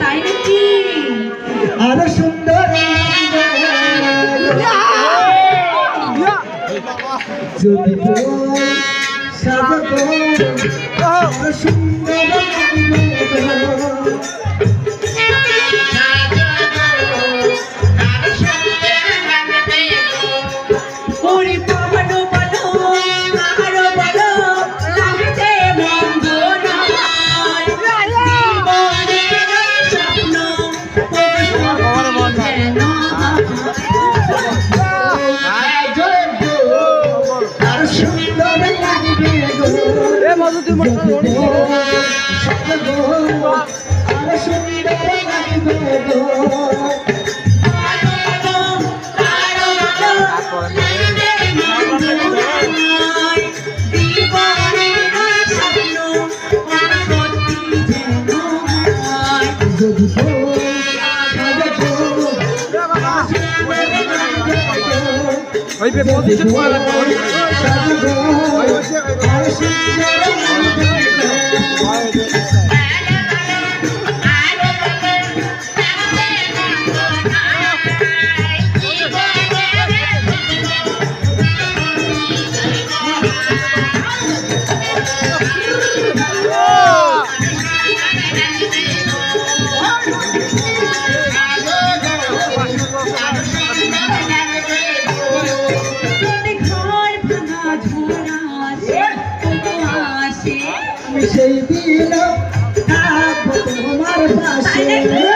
তাই নাকি? আরও সুন্দর যদি আরও সুন্দর সাজবো আরও সুন্দর লাগবে গো যদি সেই দিন তোমার পাশে